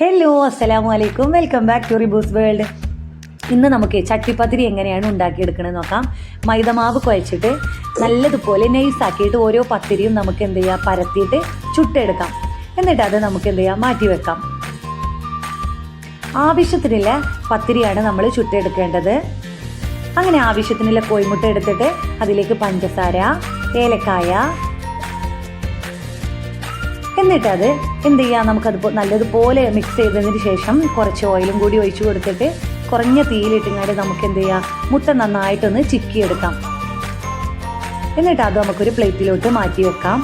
Hello അസ്സലാമു അലൈക്കും welcome back to Ribus world ഇന്ന് നമുക്ക് ചട്ടിപ്പത്തിരി എങ്ങനെയാണ് ഉണ്ടാക്കിയെടുക്കണത് നോക്കാം. മൈദമാവ് കുഴച്ചിട്ട് നല്ലതുപോലെ നൈസാക്കിയിട്ട് ഓരോ പത്തിരിയും നമുക്ക് എന്ത് ചെയ്യാം? പരത്തിയിട്ട് ചുട്ടെടുക്കാം. എന്നിട്ട് അത് നമുക്ക് എന്ത് ചെയ്യാം? മാറ്റി വെക്കാം. ആവശ്യത്തിനുള്ള പത്തിരിയാണ് നമ്മൾ ചുട്ടെടുക്കേണ്ടത്. അങ്ങനെ ആവശ്യത്തിനുള്ള കോഴിമുട്ട എടുത്തിട്ട് അതിലേക്ക് പഞ്ചസാര ഏലക്കായ എന്നിട്ട് അത് എന്ത് ചെയ്യാം? നമുക്കത് നല്ലതുപോലെ മിക്സ് ചെയ്തതിന് ശേഷം കുറച്ച് ഓയിലും കൂടി ഒഴിച്ചു കൊടുത്തിട്ട് കുറഞ്ഞ തീയിലിട്ടിങ്ങാണ്ട് നമുക്ക് എന്ത് ചെയ്യാം? മുട്ട നന്നായിട്ടൊന്ന് ചിക്കിയെടുക്കാം. എന്നിട്ട് അത് നമുക്കൊരു പ്ലേറ്റിലോട്ട് മാറ്റി വെക്കാം.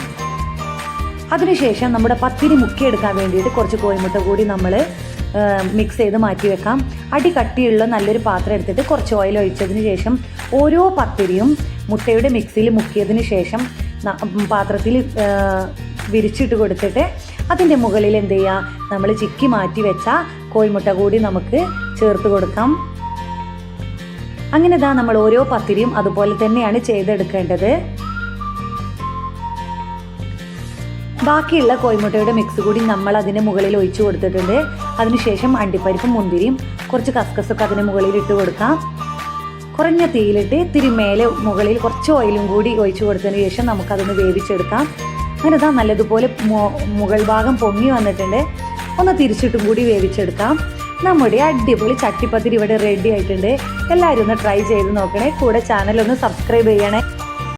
അതിനുശേഷം നമ്മുടെ പത്തിരി മുക്കിയെടുക്കാൻ വേണ്ടിയിട്ട് കുറച്ച് കോഴിമുട്ട കൂടി നമ്മൾ മിക്സ് ചെയ്ത് മാറ്റി വെക്കാം. അടി കട്ടിയുള്ള നല്ലൊരു പാത്രം എടുത്തിട്ട് കുറച്ച് ഓയിൽ ഒഴിച്ചതിന് ശേഷം ഓരോ പത്തിരിയും മുട്ടയുടെ മിക്സിയിൽ മുക്കിയതിന് ശേഷം പാത്രത്തിൽ വിരിച്ചിട്ട് കൊടുത്തിട്ട് അതിന്റെ മുകളിൽ എന്ത് ചെയ്യുക നമ്മൾ ചിക്കി മാറ്റി വെച്ച കോഴിമുട്ട കൂടി നമുക്ക് ചേർത്ത് കൊടുക്കാം. അങ്ങനെ ഇതാ നമ്മൾ ഓരോ പത്തിരിയും അതുപോലെ തന്നെയാണ് ചെയ്തെടുക്കേണ്ടത്. ബാക്കിയുള്ള കോഴിമുട്ടയുടെ മിക്സ് കൂടി നമ്മൾ അതിന് മുകളിൽ ഒഴിച്ചു കൊടുത്തിട്ടുണ്ട്. അതിനുശേഷം അണ്ടിപ്പരിപ്പും മുന്തിരിയും കുറച്ച് കസ്കസൊക്കെ അതിന് മുകളിൽ ഇട്ട് കൊടുക്കാം. കുറഞ്ഞ തീയിലിട്ട് ഇത്തിരി മേലെ മുകളിൽ കുറച്ച് ഓയിലും കൂടി ഒഴിച്ചു കൊടുത്തതിന് ശേഷം നമുക്കതൊന്ന് വേവിച്ചെടുക്കാം. അങ്ങനെ ഇതാ നല്ലതുപോലെ മുകൾ ഭാഗം പൊങ്ങി വന്നിട്ടുണ്ട്. ഒന്ന് തിരിച്ചിട്ടും കൂടി വേവിച്ചെടുക്കാം. നമ്മുടെ അടിപൊളി ചട്ടിപ്പത്തിരി ഇവിടെ റെഡി ആയിട്ടുണ്ട്. എല്ലാവരും ഒന്ന് ട്രൈ ചെയ്ത് നോക്കണേ. കൂടെ ചാനൽ ഒന്ന് സബ്സ്ക്രൈബ് ചെയ്യണേ.